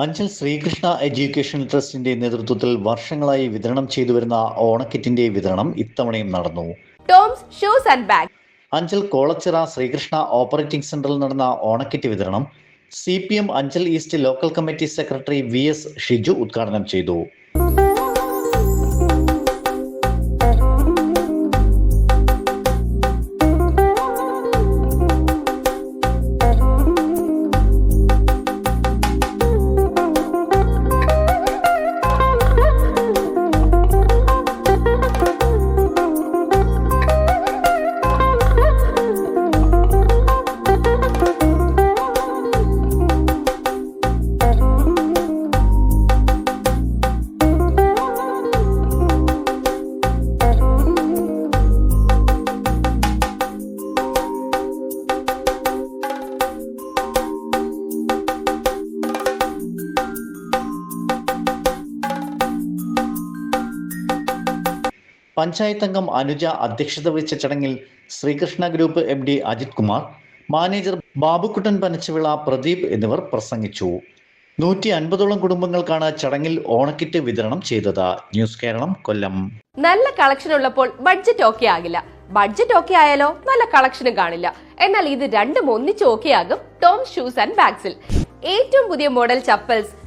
Anchal Sreekrishna education ട്രസ്റ്റിന്റെ നേതൃത്വത്തിൽ വർഷങ്ങളായി വിതരണം ചെയ്തു വരുന്ന ഓണക്കിറ്റിന്റെ വിതരണം ഇത്തവണയും നടന്നു. Toms shoes and bag. Anchal Kolachira Sreekrishna operating സെന്ററിൽ നടന്ന ഓണക്കിറ്റ് വിതരണം C P M Anchal east local committee secretary V S Shiju ഉദ്ഘാടനം ചെയ്തു. പഞ്ചായത്ത് അംഗം അനുജ അധ്യക്ഷത വഹിച്ച ചടങ്ങിൽ Sreekrishna group M D Ajith Kumar manager Babukuttan Panachavila Pradeep എന്നിവർ പ്രസംഗിച്ചു. നൂറ്റി അൻപതോളം കുടുംബങ്ങൾക്കാണ് ചടങ്ങിൽ ഓണക്കിറ്റ് വിതരണം ചെയ്തത്. ന്യൂസ് കേരളം കൊല്ലം. നല്ല കളക്ഷൻ ഉള്ളപ്പോൾ ബഡ്ജറ്റ് ഓക്കെ ആകില്ല. ബഡ്ജറ്റ് ഓക്കെ ആയാലോ നല്ല കളക്ഷനും കാണില്ല. എന്നാൽ ഇത് രണ്ടും ഒന്നിച്ച് ഓക്കെ ആകും ടോം ഷൂസ് ആൻഡ് ബാഗ്സിൽ. ഏറ്റവും പുതിയ model chappals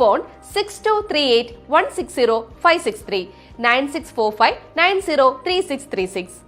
phone six two three eight one six zero five six three nine six four five nine zero three six three six